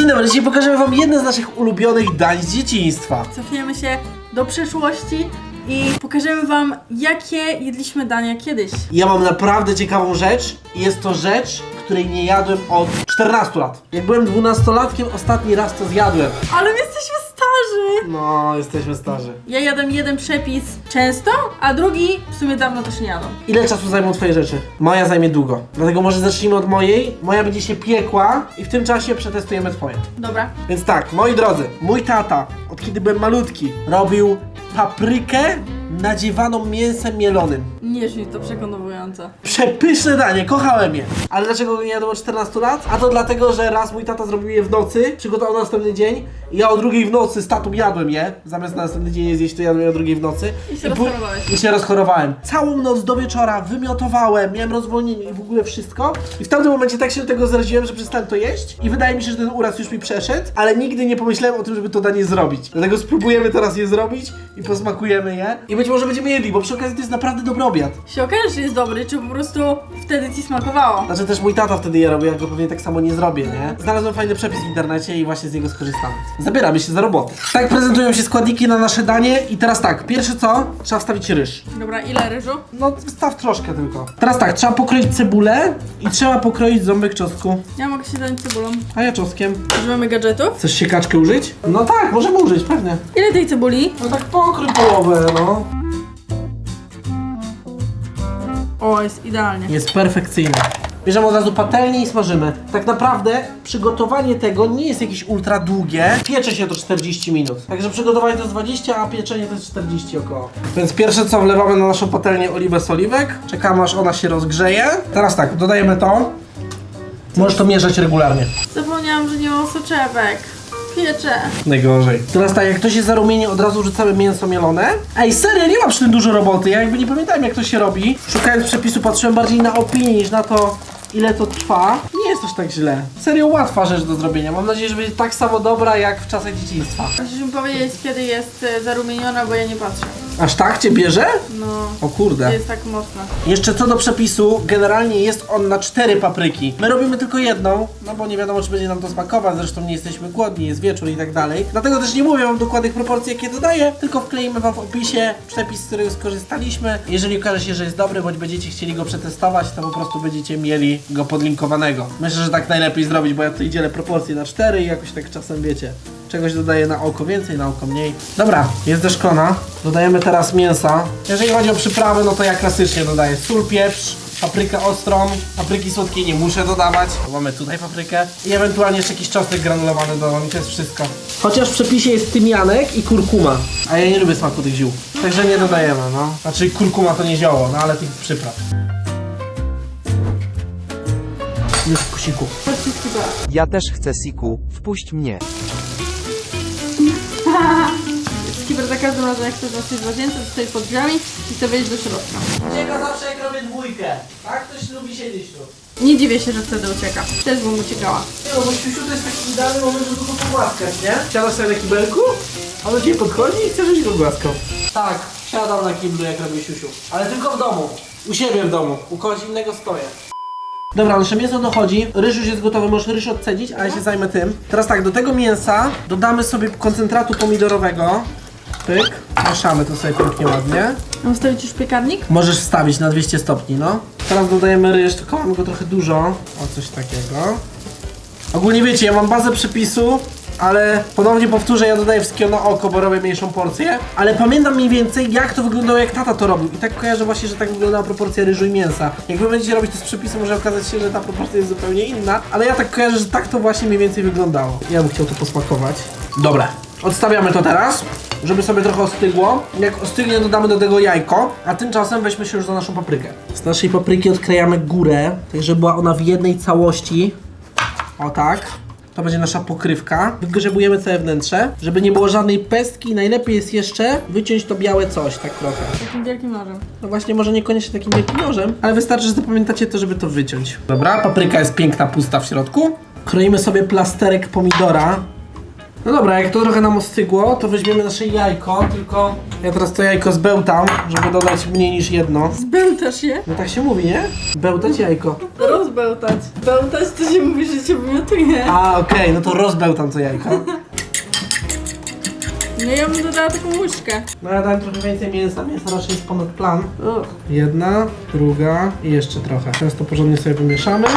Dzień dobry, dzisiaj pokażemy wam jedne z naszych ulubionych dań z dzieciństwa. Cofniemy się do przeszłości i pokażemy wam, jakie jedliśmy dania kiedyś. Ja mam naprawdę ciekawą rzecz i jest to rzecz, której nie jadłem od 14 lat. Jak byłem 12-latkiem, ostatni raz to zjadłem. Ale my jesteśmy starzy! No, jesteśmy starzy. Ja jadam jeden przepis często, a drugi w sumie dawno też nie jadam. Ile czasu zajmą twoje rzeczy? Moja zajmie długo. Dlatego może zacznijmy od mojej. Moja będzie się piekła i w tym czasie przetestujemy twoje. Dobra. Więc tak, moi drodzy, mój tata, od kiedy byłem malutki, robił paprykę nadziewaną mięsem mielonym. Nie brzmi to przekonująco. Przepyszne danie, kochałem je. Ale dlaczego go nie jadłem od 14 lat? A to dlatego, że raz mój tata zrobił je w nocy, przygotował na następny dzień i ja o drugiej w nocy z tatą jadłem je. Zamiast na następny dzień je zjeść, to jadłem je o drugiej w nocy. I się pu- rozchorowałeś. I się rozchorowałem. Całą noc do wieczora wymiotowałem, miałem rozwolnienie i w ogóle wszystko. I w tamtym momencie tak się do tego zaraziłem, że przestałem to jeść. I wydaje mi się, że ten uraz już mi przeszedł, ale nigdy nie pomyślałem o tym, żeby to danie zrobić. Dlatego spróbujemy teraz je zrobić i posmakujemy je. I być może będziemy jedli, bo przy okazji to jest naprawdę dobry obiad. Się okaże, że jest dobry, czy po prostu wtedy ci smakowało. Znaczy też mój tata wtedy je robił, ja go pewnie tak samo nie zrobię, nie? Znalazłem fajny przepis w internecie i właśnie z niego skorzystamy. Zabieramy się za robotę. Tak prezentują się składniki na nasze danie i teraz tak, pierwsze co? Trzeba wstawić ryż. Dobra, ile ryżu? No wstaw troszkę tylko. Teraz tak, trzeba pokroić cebulę i trzeba pokroić ząbek czosnku. Ja mogę się zająć cebulą. A ja czosnkiem. Używamy gadżetów. Chcesz siekaczkę użyć? No tak, możemy użyć, pewnie. Ile tej cebuli? No tak pokrój połowę, no. O, jest idealnie. Jest perfekcyjne. Bierzemy od razu patelnię i smażymy. Tak naprawdę przygotowanie tego nie jest jakieś ultra długie. Piecze się to 40 minut. Także przygotowanie to jest 20, a pieczenie to jest 40 około. Więc pierwsze co wlewamy na naszą patelnię oliwę z oliwek. Czekamy aż ona się rozgrzeje. Teraz tak, dodajemy to. Możesz to mieszać regularnie. Zapomniałam, że nie mam soczewek. Piecze. Najgorzej. Teraz tak, jak to się zarumieni, od razu rzucamy mięso mielone. Ej, serio, nie ma przy tym dużo roboty. Ja jakby nie pamiętałem, jak to się robi. Szukając przepisu, patrzyłem bardziej na opinię niż na to, ile to trwa. Nie jest aż tak źle. Serio, łatwa rzecz do zrobienia. Mam nadzieję, że będzie tak samo dobra, jak w czasach dzieciństwa. Musisz mi powiedzieć, kiedy jest e, zarumieniona, bo ja nie patrzę. Aż tak cię bierze? No, O kurde. jest tak mocna. Jeszcze co do przepisu, generalnie jest on na cztery papryki. My robimy tylko jedną, no bo nie wiadomo, czy będzie nam to smakować, zresztą nie jesteśmy głodni, jest wieczór i tak dalej. Dlatego też nie mówię wam dokładnych proporcji, jakie dodaję, tylko wkleimy wam w opisie przepis, z którego skorzystaliśmy. Jeżeli okaże się, że jest dobry, bądź będziecie chcieli go przetestować, to po prostu będziecie mieli go podlinkowanego. Myślę, że tak najlepiej zrobić, bo ja tutaj dzielę proporcje na cztery i jakoś tak czasem wiecie. Czegoś dodaję na oko więcej, na oko mniej. Dobra, jest deszklona. Dodajemy teraz mięsa. Jeżeli chodzi o przyprawy, no to ja klasycznie dodaję sól, pieprz, paprykę ostrą, papryki słodkiej nie muszę dodawać. Bo Mamy tutaj paprykę i ewentualnie jeszcze jakiś czosnek granulowany dodam i to jest wszystko. Chociaż w przepisie jest tymianek i kurkuma, a ja nie lubię smaku tych ziół. Także nie dodajemy, no. Znaczy kurkuma to nie zioło, no ale tych przypraw. Już w kusiku. Ja też chcę siku, wpuść mnie. Skipper za każdym razem jak chcesz zostać w łazience, to stoi pod drzwiami i chce wejść do środka. Ucieka zawsze jak robię dwójkę. Tak? Ktoś lubi siedzieć tu. Nie dziwię się, że wtedy ucieka. Też bym uciekała. Nie no, bo Siusiu to jest taki idealny moment, żeby go pogłaskać, nie? Siadasz sobie na kibelku, a on do ciebie podchodzi i chce, żebyś go głaskał. Tak, siadam na kiblu, jak robię Siusiu. Ale tylko w domu. U siebie w domu. U kogoś innego stoję. Dobra, nasze mięso dochodzi, ryż już jest gotowy, możesz ryż odcedzić, a ja się zajmę tym. Teraz tak, do tego mięsa dodamy sobie koncentratu pomidorowego. Pyk, mieszamy to sobie pięknie ładnie. Mam stawić już piekarnik? Możesz wstawić na 200 stopni, no. Teraz dodajemy ryż, tylko mamy go trochę dużo. O, coś takiego. Ogólnie wiecie, ja mam bazę przepisu, ale ponownie powtórzę, ja dodaję wszystkiego na oko, bo robię mniejszą porcję. Ale pamiętam mniej więcej, jak to wyglądało, jak tata to robił. I tak kojarzę właśnie, że tak wyglądała proporcja ryżu i mięsa. Jak wy będziecie robić to z przepisu, może okazać się, że ta proporcja jest zupełnie inna. Ale ja tak kojarzę, że tak to właśnie mniej więcej wyglądało. Ja bym chciał to posmakować. Dobra, odstawiamy to teraz. Żeby sobie trochę ostygło. Jak ostygnie, dodamy do tego jajko, a tymczasem weźmy się już za naszą paprykę. Z naszej papryki odklejamy górę, tak żeby była ona w jednej całości. O tak. To będzie nasza pokrywka. Wygrzebujemy całe wnętrze, żeby nie było żadnej pestki. Najlepiej jest jeszcze wyciąć to białe coś, tak trochę. Takim wielkim nożem. No właśnie, może niekoniecznie takim wielkim nożem, ale wystarczy, że zapamiętacie to, żeby to wyciąć. Dobra, papryka jest piękna, pusta w środku. Kroimy sobie plasterek pomidora. No dobra, jak to trochę nam ostygło, to weźmiemy nasze jajko, tylko ja teraz to jajko zbełtam, żeby dodać mniej niż jedno. Zbełtasz je? No tak się mówi, nie? Bełtać jajko. Rozbełtać. Bełtać to się mówi, że cię wymiotuje. A, okej, no to rozbełtam to jajko. Nie, ja bym dodała taką łyżkę. No ja dałem trochę więcej mięsa, mięso raczej jest ponad plan. Jedna, druga i jeszcze trochę. Teraz to porządnie sobie wymieszamy.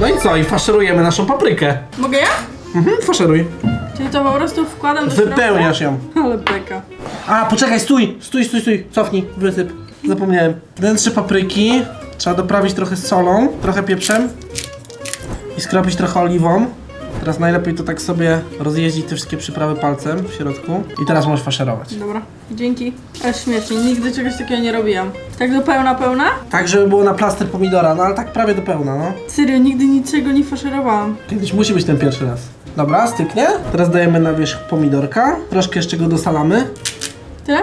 No i co? I faszerujemy naszą paprykę. Mogę ja? Mhm, faszeruj. Czyli to po prostu wkładam do środka? Wypełniasz ją. Ale beka. A, poczekaj, stój! Stój, stój, stój. Cofnij, wysyp. Zapomniałem. Wnętrze papryki trzeba doprawić trochę solą, trochę pieprzem i skropić trochę oliwą. Teraz najlepiej to tak sobie rozjeździć te wszystkie przyprawy palcem w środku. I teraz możesz faszerować. Dobra, dzięki. Aż śmiesznie, nigdy czegoś takiego nie robiłam. Tak do pełna, pełna? Tak, żeby było na plaster pomidora, no ale tak prawie do pełna, no. Serio, nigdy niczego nie faszerowałam. Kiedyś musi być ten pierwszy raz. Dobra, styknie. Teraz dajemy na wierzch pomidorka. Troszkę jeszcze go dosalamy. Tyle?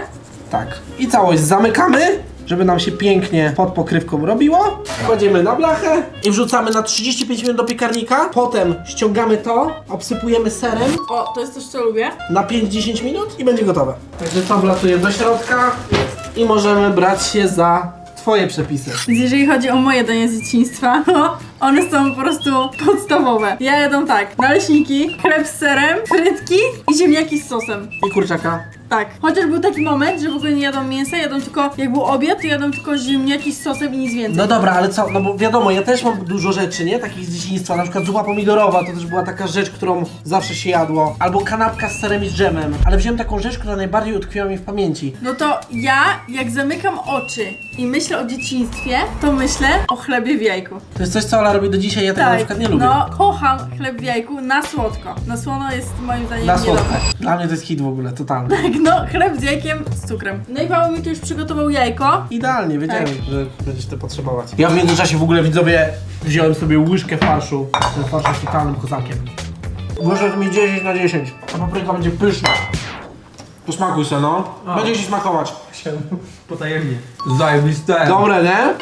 Tak. I całość zamykamy, żeby nam się pięknie pod pokrywką robiło. Kładziemy na blachę i wrzucamy na 35 minut do piekarnika. Potem ściągamy to, obsypujemy serem O, to jest coś, co lubię. na 5-10 minut i będzie gotowe. Także to wlatuje do środka i możemy brać się za Twoje przepisy. Więc jeżeli chodzi o moje danie z dzieciństwa, to one są po prostu podstawowe. Ja jadam tak, naleśniki, chleb z serem, frytki i ziemniaki z sosem. I kurczaka. Tak. Chociaż był taki moment, że w ogóle nie jadłam mięsa, jadłam tylko, jak był obiad, to jadłam tylko ziemniaki z sosem i nic więcej. No dobra, ale co, no bo wiadomo, ja też mam dużo rzeczy, nie? Takich z dzieciństwa, na przykład zupa pomidorowa, to też była taka rzecz, którą zawsze się jadło. Albo kanapka z serem i z dżemem. Ale wziąłem taką rzecz, która najbardziej utkwiła mi w pamięci. No to ja, jak zamykam oczy i myślę o dzieciństwie, to myślę o chlebie w jajku. To jest coś, co Ola robi do dzisiaj, ja tego na przykład nie lubię. no kocham chleb w jajku na słodko. Na słono jest moim zdaniem Na słodko. niedobre. Dla mnie to jest hit w ogóle, totalny. Tak, no chleb z jajkiem z cukrem. No i Paweł mi tu już przygotował jajko. Idealnie, wiedziałem, Tak. że będziesz to potrzebować. Ja w międzyczasie w ogóle, widzowie, wziąłem sobie łyżkę farszu. Ten farsz jest totalnym kozakiem. Wyszedł mi 10 na 10. Ta papryka będzie pyszna. Posmakuj se, no. Będzie ci smakować. Potajemnie. Zajebiste. Dobre, nie?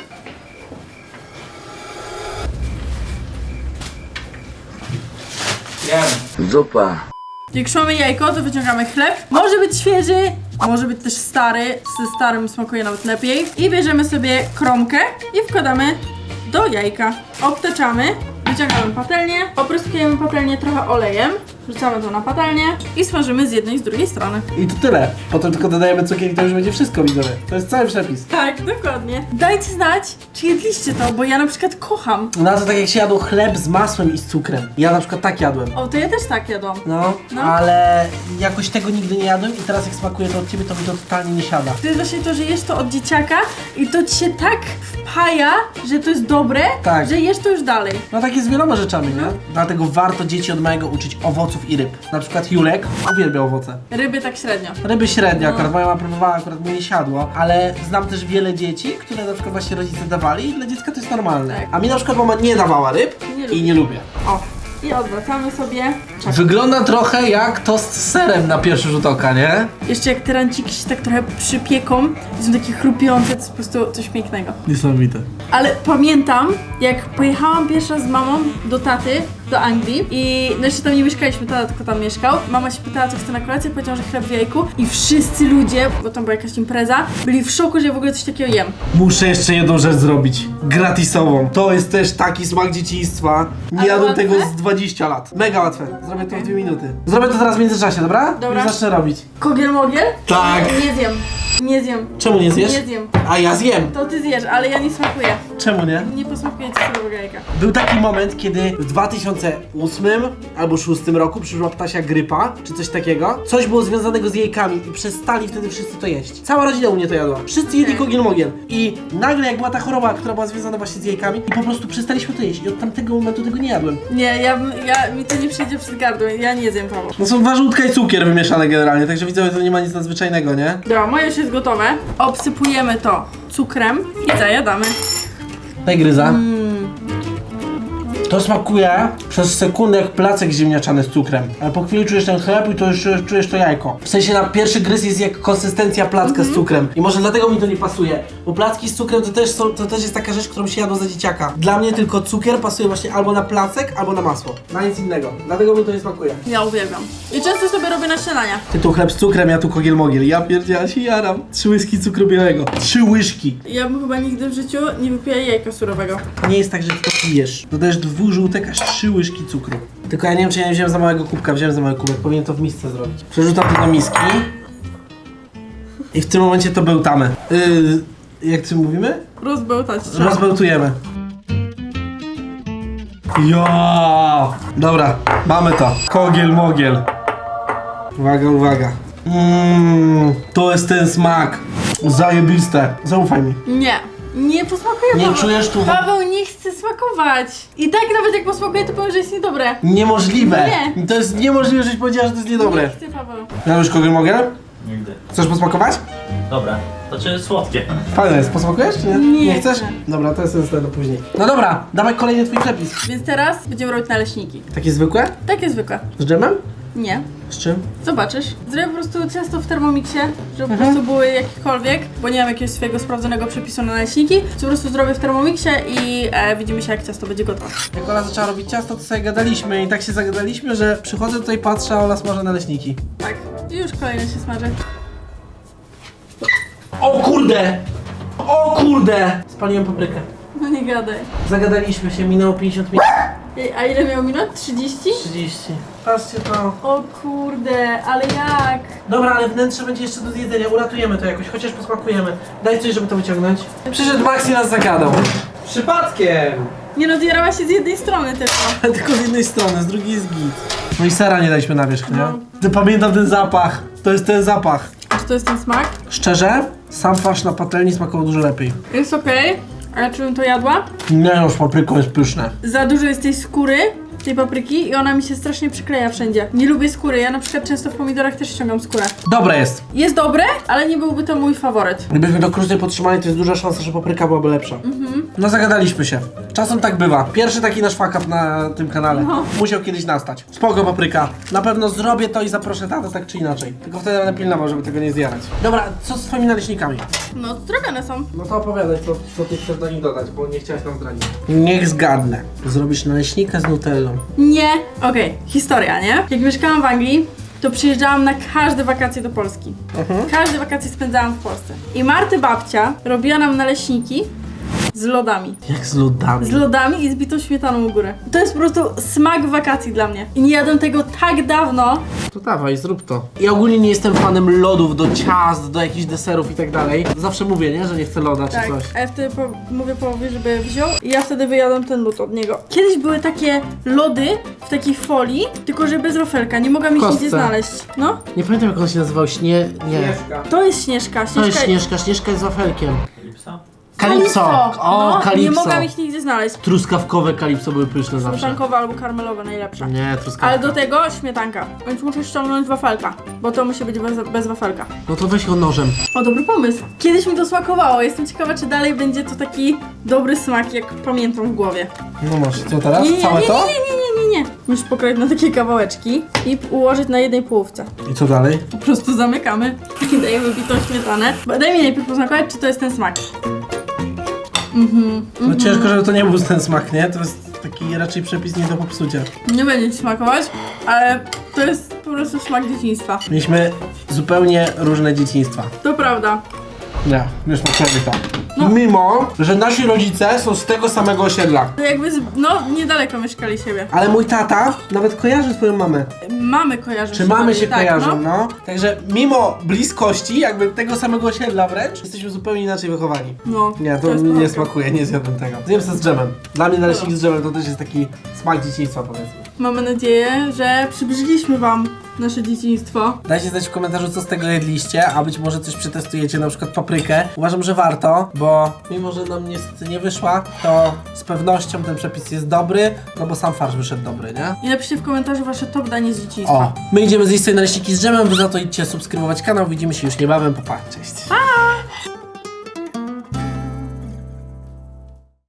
Jem. Zupa. Jak jajko, to wyciągamy chleb. Może być świeży, może być też stary. Ze starym smakuje nawet lepiej. I bierzemy sobie kromkę i wkładamy do jajka. Obtaczamy, wyciągamy patelnię, opryskujemy patelnię trochę olejem, wrzucamy to na patelnię i smażymy z jednej i z drugiej strony. I to tyle. Potem tylko dodajemy cukier i to już będzie wszystko, widzowie. To jest cały przepis. Tak, dokładnie. Dajcie znać, czy jedliście to, bo ja na przykład kocham. No to tak jak się jadło chleb z masłem i z cukrem. Ja na przykład tak jadłem. O, to ja też tak jadłam. No, No. ale jakoś tego nigdy nie jadłem i teraz jak smakuje to od ciebie, to mi to totalnie nie siada. To jest właśnie to, że jesz to od dzieciaka i to ci się tak wpaja, że to jest dobre, Tak. że jesz to już dalej. No tak jest z wieloma rzeczami, nie? Dlatego warto dzieci od małego uczyć owoców i ryb. Na przykład Julek uwielbia owoce. Ryby tak średnio. Ryby średnio, No. akurat moja mama próbowała, akurat mu nie siadło, ale znam też wiele dzieci, które na przykład właśnie rodzice dawali i dla dziecka to jest normalne. Tak. A mi na przykład mama nie dawała ryb Nie i nie lubię. O, i odwracamy sobie. Wygląda trochę jak tost z serem na pierwszy rzut oka, nie? Jeszcze jak te ranciki się tak trochę przypieką i są takie chrupiące, to jest po prostu coś pięknego. Niesamowite. Ale pamiętam, jak pojechałam pierwszy raz z mamą do taty, do Anglii i no jeszcze tam nie mieszkaliśmy, tata tylko tam mieszkał. Mama się pytała, co chce na kolację, powiedziała, że chleb w jajku i wszyscy ludzie, bo tam była jakaś impreza, byli w szoku, że ja w ogóle coś takiego jem. Muszę jeszcze jedną rzecz zrobić. Gratisową. To jest też taki smak dzieciństwa. Nie Ale jadłem łatwe? tego z 20 lat. Mega łatwe. Zrobię to w dwie minuty. Zrobię to teraz w międzyczasie, dobra? Dobra. Już zacznę robić. Kogiel mogiel? Tak. Nie, nie zjem. Nie zjem. Czemu nie zjesz? Nie zjem. A ja zjem. To ty zjesz, ale ja nie smakuję. Czemu nie? Nie posmakuję ci jajka. Był taki moment, kiedy w 2008 albo 2006 roku przyszła ptasia grypa, czy coś takiego. Coś było związanego z jajkami i przestali wtedy wszyscy to jeść. Cała rodzina u mnie to jadła. Wszyscy jedli Okej. kogiel mogiel. I nagle jak była ta choroba, która była związana właśnie z jajkami i po prostu przestaliśmy to jeść. I od tamtego momentu tego nie jadłem. Nie, ja, bym- ja mi to nie przyjdzie przez gardło, ja nie zjem Paweł. No są warzyłka i cukier wymieszane generalnie, także widzowie to nie ma nic nadzwyczajnego, nie? Dobra, moje już jest gotowe. Obsypujemy to cukrem i zajadamy. Daj gryza. To smakuje przez sekundę jak placek ziemniaczany z cukrem, ale po chwili czujesz ten chleb i to już czujesz- to jajko. W sensie na pierwszy gryz jest jak konsystencja placka z cukrem i może dlatego mi to nie pasuje, bo placki z cukrem to też, są, to też jest taka rzecz, którą się jadło za dzieciaka. Dla mnie tylko cukier pasuje właśnie albo na placek, albo na masło, na nic innego. Dlatego mi to nie smakuje. Ja uwielbiam. I często sobie robię na śniadania. Ty tu chleb z cukrem, ja tu kogiel mogiel. Ja pierdziela się jaram. Trzy łyżki cukru białego. Trzy łyżki. Ja bym chyba nigdy w życiu nie wypiła jajka surowego. To nie jest tak, że ty to pijesz. Dodajesz dwóch żółtek, aż trzy łyżki cukru. Tylko ja nie wiem, czy ja nie wziąłem za małego kubka. Wziąłem za mały kubek. Powinien to w misce zrobić. Przerzucam to do miski. I w tym momencie to bełtamy. Yy, jak ty mówimy? Rozbełtać trzeba. Rozbełtujemy. Ja. Dobra, mamy to. Kogiel mogiel. Uwaga, uwaga. Mmm, to jest ten smak. Zajebiste. Zaufaj mi. Nie. Nie posmakuje Nie Paweł. czujesz tu- Paweł nie chce smakować. I tak nawet jak posmakuje, to powiem, że jest niedobre. Niemożliwe. Nie. To jest niemożliwe, żeś powiedziała, że to jest Nie niedobre. chce Paweł. Ja już kogiel mogiel? Nigdy. Chcesz posmakować? Dobra, to czy słodkie? Fajne jest. Posmakujesz czy nie? Nie Nie chcesz? chcę. Dobra, to jest następne później. No dobra, dawaj kolejny twój przepis. Więc teraz będziemy robić naleśniki. Takie zwykłe? Takie zwykłe. Z dżemem? Nie. Z czym? Zobaczysz. Zrobię po prostu ciasto w termomiksie, żeby Mhm. po prostu były jakiekolwiek, bo nie mam jakiegoś swojego sprawdzonego przepisu na naleśniki. To po prostu zrobię w termomiksie i e, widzimy się jak ciasto będzie gotowe. Jak Ola zaczęła robić ciasto, to sobie gadaliśmy i tak się zagadaliśmy, że przychodzę tutaj, patrzę, a Ola smaży naleśniki. Tak. I już kolejne się smaży. O kurde! O kurde! Spaliłem paprykę. No nie gadaj. Zagadaliśmy się, minęło 50 minut. Ej, a ile miał minut? 30? 30. Patrzcie to. O kurde, ale jak? Dobra, ale wnętrze będzie jeszcze do zjedzenia, uratujemy to jakoś, chociaż posmakujemy. Daj coś, żeby to wyciągnąć. Przyszedł Max i nas zagadał. Przypadkiem! Nie no, zjarała się z jednej strony tylko. Tylko z jednej strony, z drugiej jest git. No i sera nie daliśmy na wierzch, nie? No. Ty pamiętam ten zapach. To jest ten zapach. Czy to jest ten smak? Szczerze, sam farsz na patelni smakował dużo lepiej. Jest okej, ale czy bym to jadła? Nie no, z papryką jest pyszne. Za dużo jest tej skóry, tej papryki i ona mi się strasznie przykleja wszędzie. Nie lubię skóry, ja na przykład często w pomidorach też ściągam skórę. Dobre jest. Jest dobre, ale nie byłby to mój faworyt. Gdybyśmy to krócej podtrzymali, to jest duża szansa, że papryka byłaby lepsza. No zagadaliśmy się. Czasem tak bywa. Pierwszy taki nasz fuck up na tym kanale. No. Musiał kiedyś nastać. Spoko papryka. Na pewno zrobię to i zaproszę tatę tak czy inaczej. Tylko wtedy będę pilnował, żeby tego nie zjarać. Dobra, co z twoimi naleśnikami? No, zrobione są. No to opowiadaj, co, co ty chcesz do nich dodać, bo nie chciałaś nam zdradzić. Niech zgadnę. Zrobisz naleśnika z nutellą. Nie. Okej, historia, nie? Jak mieszkałam w Anglii, to przyjeżdżałam na każde wakacje do Polski. Każde wakacje spędzałam w Polsce. I Marty babcia robiła nam naleśniki z lodami. Jak z lodami. Z lodami i z bitą śmietaną u góry. To jest po prostu smak wakacji dla mnie. I nie jadłem tego tak dawno. To dawaj, zrób to. Ja ogólnie nie jestem fanem lodów do ciast, do jakichś deserów i tak dalej. Zawsze mówię, nie, że nie chcę loda Tak, czy coś. a ja wtedy po, mówię połowie, żeby wziął i ja wtedy wyjadam ten lód od niego. Kiedyś były takie lody w takiej folii, tylko że bez wafelka. Nie mogłam ich kostce. nigdzie znaleźć. No, Nie pamiętam jak on się nazywał, śnie... nie. Śnieżka. to jest Śnieżka. To jest Śnieżka Śnieżka, Śnieżka jest z wafelkiem. Lipsa? Kalipso! O, no, Nie kalipso! mogłam ich nigdzie znaleźć. Truskawkowe kalipso były pyszne zawsze. Śmietankowe albo karmelowe najlepsze. Nie, truskawka. Ale do tego śmietanka. Więc muszę ściągnąć wafelka, bo to musi być bez, bez wafelka. No to weź go nożem. O, dobry pomysł. Kiedyś mi to smakowało. Jestem ciekawa, czy dalej będzie to taki dobry smak, jak pamiętam w głowie. No masz, co teraz? Nie, nie, nie, Całe nie, to? nie, nie, nie, nie, nie. Musisz pokroić na takie kawałeczki i ułożyć na jednej połówce. I co dalej? Po prostu zamykamy i dajemy bitą śmietanę. Bo Daj mi najpierw posmakować, czy to jest ten smak. Mhm. No ciężko, żeby to nie był ten smak, nie? To jest taki raczej przepis nie do popsucia. Nie będzie ci smakować, ale to jest po prostu smak dzieciństwa. Mieliśmy zupełnie różne dzieciństwa. To prawda. Nie, już smakujemy to. No. Mimo, że nasi rodzice są z tego samego osiedla. To jakby, z, no, niedaleko mieszkali siebie. Ale mój tata nawet kojarzy swoją mamę. Mamy kojarzą Czy mamy się tak, kojarzą, no. no. Także mimo bliskości, jakby tego samego osiedla wręcz, jesteśmy zupełnie inaczej wychowani. No, Nie, to, jest mi nie prawda. smakuje, nie zjadłem tego. Zjem se z dżemem. Dla mnie naleśnik z dżemem to też jest taki smak dzieciństwa, powiedzmy. Mamy nadzieję, że przybliżyliśmy wam nasze dzieciństwo. Dajcie znać w komentarzu, co z tego jedliście, a być może coś przetestujecie, na przykład paprykę. Uważam, że warto, bo mimo, że nam niestety nie wyszła, to z pewnością ten przepis jest dobry, no bo sam farsz wyszedł dobry, nie? I napiszcie w komentarzu wasze top danie z dzieciństwa. O, my idziemy zjeść sobie naleśniki z dżemem, wy za to idźcie subskrybować kanał, widzimy się już niebawem, pa, pa, cześć. Pa!